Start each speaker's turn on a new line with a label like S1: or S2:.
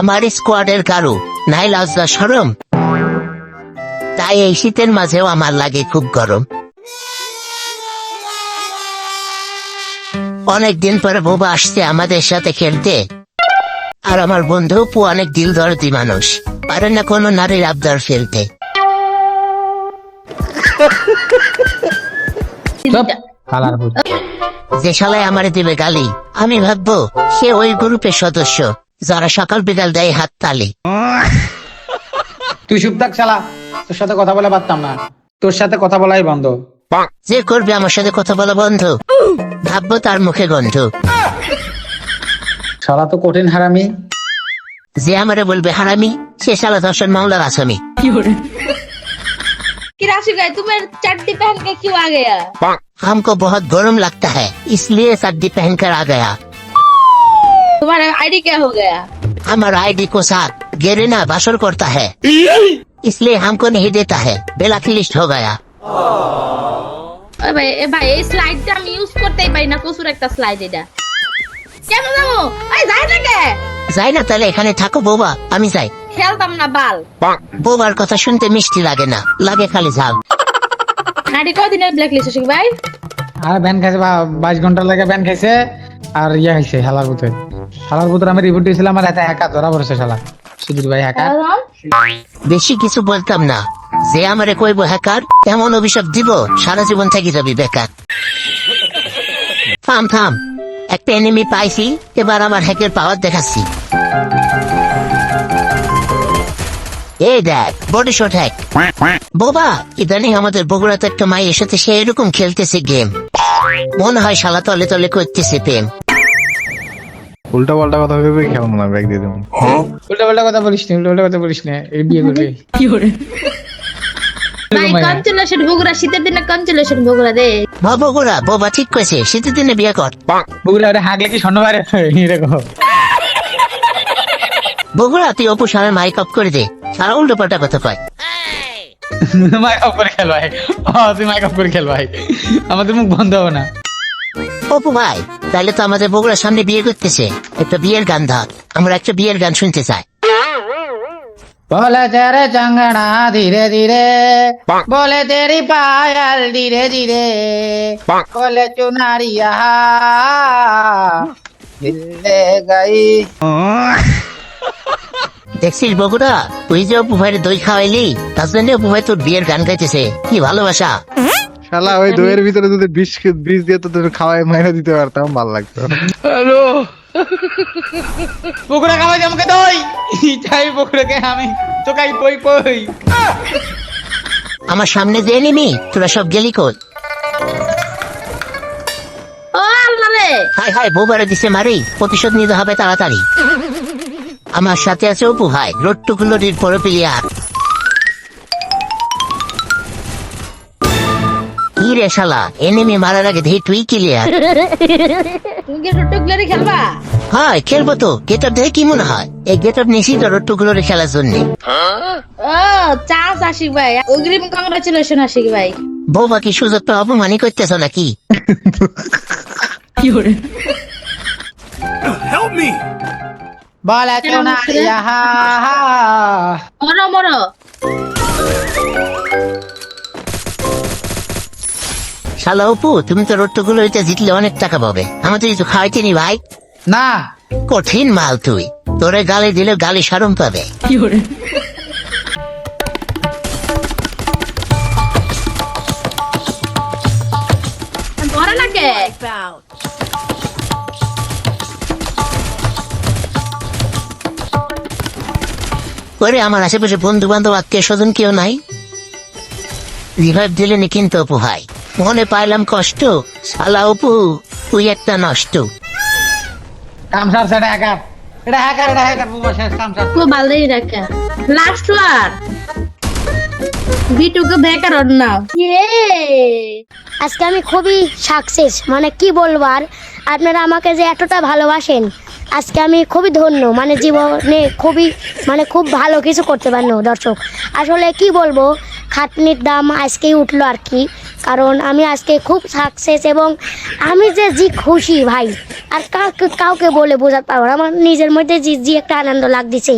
S1: আমার স্কোয়াডের কারু নাই লজ্জা সরম তাই এই শীতের মাঝেও আমার লাগে খুব গরম। অনেক দিন পরে বোবা আসছে আমাদের সাথে খেলতে। আর আমার বন্ধু পু অনেক দিল দরদি মানুষ। পারে না কোনো নারীর আবদার ফেলতে। যে শালায় আমারে দিবে গালি আমি ভাববো সে ওই গ্রুপের সদস্য। যারা সকাল বিকাল দেয় হাত তালি
S2: তুই চুপ থাক শালা তোর সাথে কথা বলে পারতাম না তোর সাথে কথা বলাই বন্ধ
S1: যে করবে আমার সাথে কথা বলা বন্ধ ভাববো তার মুখে গন্ধ
S2: শালা তো কঠিন হারামি
S1: যে আমারে বলবে হারামি সে শালা ধর্ষণ মামলার আসামি
S3: कि राशि भाई तुम्हें चड्डी पहन के क्यों आ गया
S1: हमको बहुत गर्म लगता है इसलिए सर्दी पहनकर आ गया
S3: तुम्हारा आईडी क्या हो गया
S1: हमारा आईडी को साथ गेरिना बासर करता है इसलिए हमको नहीं देता है ब्लैक लिस्ट हो गया
S3: ওই ভাই এ ভাই এই স্লাইডটা আমি ইউজ করতেই পারি না প্রচুর একটা স্লাইড এটা কেন যাবো এই যাই না কে
S1: যাই না তাহলে এখানে থাকো বোবা আমি যাই
S3: খেলতাম না বাল
S1: বোবার কথা শুনতে মিষ্টি লাগে না লাগে খালি ঝাল
S3: নাটি কদিনের ব্ল্যাক লিস্ট আছে ভাই
S2: আর ব্যান খাইছে বা- বাইশ ঘন্টা লাগে ব্যান খাইছে আর ইয়া খাইছে হালার ভূতে হালার ভূতের আমি রিপোর্ট দিয়েছিলাম আমার হাতে হ্যাকার ধরা পড়েছে শালা। সুধীর ভাই হ্যাকার।
S1: বেশি কিছু বলতাম না। যে আমারে কইব হ্যাকার এমন অভিশাপ দিব সারা জীবন থেকে যাবি বেকার। থাম থাম। একটা এনিমি পাইছি এবার আমার হ্যাকের পাওয়ার দেখাচ্ছি। এই দেখ বডি শট হ্যাক বোবা ইদানিং আমাদের বগুড়াতে একটা মায়ের সাথে সে এরকম খেলতেছে গেম মনে হয় শালা তলে তলে করতেছে প্রেম।
S4: উল্টা পাল্টা কথা ভেবে খেলব না ব্যাগ দিয়ে দেবো
S2: উল্টা পাল্টা কথা বলিস না উল্টা পাল্টা কথা বলিস না। এই বিয়ে করবে।
S3: ভাই কনচুলেশন বগুড়া শীতের দিনে কনচুলেশন বগুড়া দে।
S1: বা বগুড়া বোবা ঠিক করেছে শীতের দিনে বিয়ে কর।
S2: বগুলা ওটা হাগলে কি এরকম
S1: বগুড়া তুই অপু সামনে মাইক অফ করে দে সারা উল্টো পাল্টা কথা কয়।
S2: মাইক অফ করে খেল ভাই। তুই মাইক অফ করে খেল ভাই। আমাদের মুখ বন্ধ হবে না।
S1: অপু ভাই তাহলে তো আমাদের বগুড়ার সামনে বিয়ে করতেছে। একটা বিয়ের গান ধর। আমরা একটা বিয়ের গান শুনতে চাই।
S2: বলে তেরে চঙ্গনা ধীরে ধীরে। বলে তেরি পায়াল ধীরে ধীরে। বলে চুনারিয়া। গাই।
S1: দেখছিস বগুড়া? তুই যে অপু ভাইয়ের দই খাওয়াইলি তার জন্য অপু ভাই তোর বিয়ের গান গাইতেছে। কি ভালোবাসা।
S4: শালা ওই দইয়ের ভিতরে যদি বিষ বিষ দিয়ে তো তোর খাওয়াই মাইনে দিতে পারতাম ভালো লাগতো।
S2: বকুড়া খাওয়াই আমাকে দই। চাই বকুড়াকে আমি তোকাই পই পই।
S1: আমার সামনে যে নিমি তোরা সব গেলি কই?
S3: ও আল্লাহ রে।
S1: হাই দিছে মারি প্রতিশোধ নিতে হবে তাড়াতাড়ি। আমার সাথে আছে অপু ভাই রোট্টুগুলোর পরে প্লেয়ার কি শালা। এনিমি মারার আগে তুই
S3: তুমি কি খেলবা?
S1: হ্যাঁ খেলব তো। গেটআপ দেখে কি মনে হয়? এই গেটআপ খেলার জন্য।
S3: ও আশিক ভাই। অগ্রিম কংগ্রাচুলেশন আশিক ভাই।
S1: বৌবা কি অপমানই করতেছ নাকি?
S2: হেল্প মি বলা চোনা
S3: মরো মরো।
S1: শালা অপু তুমি তো রোট্টুগুলো এটা জিতলে অনেক টাকা পাবে। আমাদের কিছু খাওয়াইতে নি ভাই।
S2: না।
S1: কঠিন মাল তুই। তোরে গালি দিলে গালি সারম পাবে।
S3: মরে না কে?
S1: করে আমার আশেপাশে বন্ধু বান্ধব আত্মীয় স্বজন কেউ নাই? রিভাইভ দিলেনি কিন্তু অপু ভাই। মনে পাইলাম কষ্ট। শালা অপু তুই একটা নষ্ট।
S2: কাম সেটা হ্যাকার এটা হ্যাকার এটা হ্যাকার বুবা শেষ কাম সার
S3: খুব রাখা লাস্ট ওয়ার বিটুকে বেকার নাও
S5: আজকে আমি খুবই সাকসেস মানে কি বলব আর? আপনারা আমাকে যে এতটা ভালোবাসেন আজকে আমি খুবই ধন্য। মানে জীবনে খুবই মানে খুব ভালো কিছু করতে পারল দর্শক। আসলে কি বলব খাটনির দাম আজকেই উঠল আর কি। কারণ আমি আজকে খুব সাকসেস এবং আমি যে জি খুশি ভাই, আর কাউকে কাউকে বলে বোঝাতে পারব আমার নিজের মধ্যে জি জি একটা আনন্দ লাগতেছে।